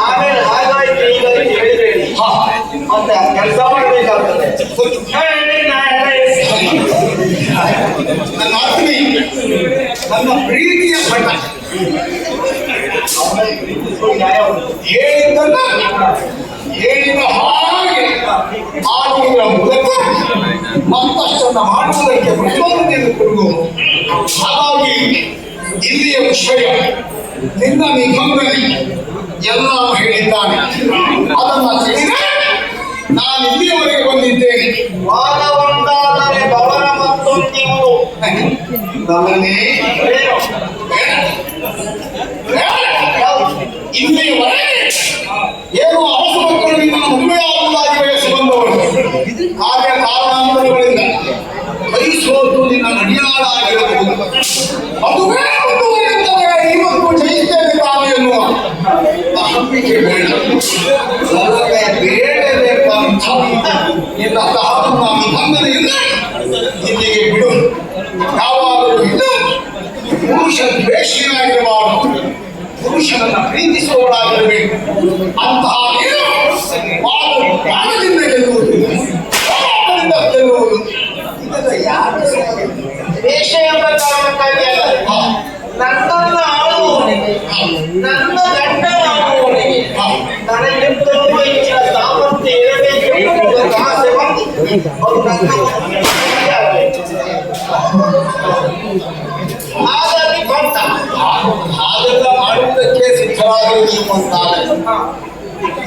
ಆಮೇಲೆ ಹಾಗಾಯ್ತು ಹೀಗಾಯ್ತು ಹೇಳಿದ್ರೇಳಿ ಮತ್ತೆ ಕೆಲಸ ಮಾಡಬೇಕಾಗ್ತದೆ. ನನ್ನ ಪ್ರೀತಿಯ ಬಣ್ಣ ಹೇಳಿದ್ದನ್ನ ಹೇಳಿದ ಹಾಗೆ ಮಾಡುವುದರ ಮೂಲಕ ಮತ್ತಷ್ಟನ್ನು ಮಾಡುವುದಕ್ಕೆ ಪ್ರಚೋದನೆಯನ್ನು ಕೊಡುವುದು ಹಾಗಾಗಿ ಇಲ್ಲಿಯ ವಿಷಯ. ನಿನ್ನ ನಿಬಂಧನೆ ಎಲ್ಲ ಹೇಳಿದ್ದಾನೆ ಅದನ್ನ ತಿಳಿದರೆ ನಾನು ಇಲ್ಲಿಯವರೆಗೆ ಬಂದಿದ್ದೇನೆ. ವಾದ ಉಂಟಾದರೆ ಭವನ ಮತ್ತು ನೀವು ನಮ್ಮನ್ನೇ ಏನು? ಇಲ್ಲಿಯವರೆಗೆ ಏನು ಅರಸು ಮಕ್ಕಳು ನಿಮ್ಮನ್ನು ಮದುವೆಯಾಗುವುದಾಗಿ ಬಯಸಿ ಬಂದವರು. ಕಾರ್ಯ ಕಾರಣಾಂತರಗಳಿಂದ ಕೈ ಸೋತು ನಿನ್ನ ನಡಿಯಾಳಾಗಿರಬಹುದು ಮದುವೆ ನಿನ್ನ ಸಹನ ನಿಬಂಧನೆಯಿಂದ ಇಲ್ಲಿಗೆ ಬಿಡು ಯಾವಾಗಲೂ ಇದು ಪುರುಷ ದ್ವೇಷಿಯಾಗಿರಬಾರದು ಪುರುಷನನ್ನ ಪ್ರೀತಿಸುವವರಾಗಿರಬೇಕು ಅಂತಹ ಯಾರು ದ್ವೇಷ ಎಂಬ ಕಾರಣಕ್ಕಾಗಿ ಅಲ್ಲ. ನನ್ನ ಗಂಡನಾಗುವವನಿಗೆ ನನಗಿಂತಲೂ ಹೆಚ್ಚಿನ ಸಾಮರ್ಥ್ಯ ಇರಬೇಕು ಎಂಬ ಆಸೆ ಬಂದು ಅವರು ನನ್ನ ಮದುವೆ ಆಗಬೇಕು. ಹಾಗಾಗಿ ಬಂದ ಹಾಗೆಲ್ಲ ಮಾಡುವುದಕ್ಕೆ ಸಿದ್ಧರಾಗಲು ನೀವು ಅಂತಾರೆ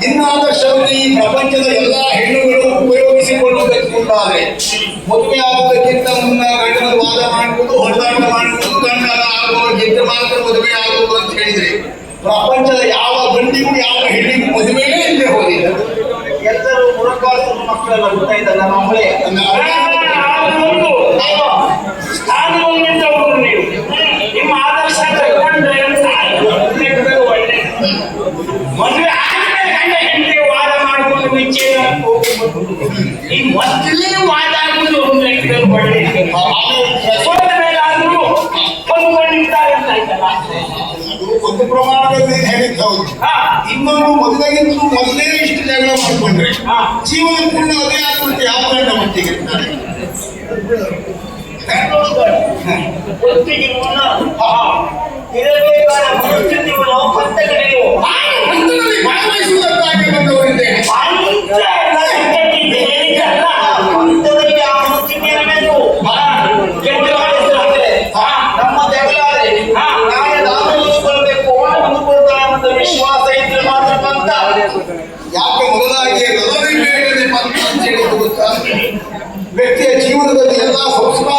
ನಿನ್ನ ಆದರ್ಶವನ್ನು ಈ ಪ್ರಪಂಚದ ಎಲ್ಲ ಹೆಣ್ಣುಗಳು ಉಪಯೋಗಿಸಿಕೊಳ್ಳುವುದಕ್ಕೆ ಮುಂದಾದ್ರೆ ಮದುವೆ ಆಗುವುದಕ್ಕಿಂತ ಮುನ್ನ ಗಂಡನ ವಾದ ಮಾಡುವುದು ಹೊಡೆದಾಟ ಮಾಡುವುದು ಗಂಡನ ಆಗುವ ಗೆದ್ದು ಮಾತ್ರ ಮದುವೆ ಆಗುವುದು ಅಂತ ಹೇಳಿದ್ರೆ ಪ್ರಪಂಚದ ಯಾವ ಗಂಡಿಗೂ ಯಾವ ಹೆಣ್ಣಿಗೂ ಮಕ್ಕಳೆಲ್ಲ ಗೊತ್ತಾಯ್ತ ನನ್ನ ಮಗಳೇ ನಿಮ್ಮ ಆದರ್ಶ ತಗೊಂಡ್ರೆ ಮದುವೆ ಆದ್ಮೇಲೆ ಗಂಡ ಹೆಂಡತಿ ವಾದ ಮಾಡ್ಕೊಂಡು ವಿಚ್ಛೇದ ಈ ಮೊದಲೇ ವಾದ ಆಗುವುದು ಲೆಕ್ಕದಲ್ಲಿ ಒಳ್ಳೆ ಹೋದ ಮೇಲೆ ಆದ್ರೂ ಹೊಂದ್ಕೊಂಡಿರ್ತಾರೆ ಅಂತ ಆಯ್ತಲ್ಲ? ಒಂದು ಪ್ರಮಾಣದಲ್ಲಿ ಹೌದು. ಇನ್ನೊಂದು ಮದುವೆಗಿಂತಲೂ ಮೊದಲೇ ಇಷ್ಟು ಜಗಳ ಮಾಡಿಕೊಂಡ್ರೆ. ಜೀವನ ಪೂರ್ಣ ಅದೇ ಆಗುತ್ತೆ ಯಾವ ಗಂಡ ಮಟ್ಟಿಗೆ? ಇರ್ತಾರೆ ಯಾಕೆ ಮೊದಲಾಗಿ ಬೇಡದೆ ಪಂಥ ಅಂತ ಗೊತ್ತಾ ವ್ಯಕ್ತಿಯ ಜೀವನದಲ್ಲಿ ಎಲ್ಲಾ ಸಂಸ್ಕಾರ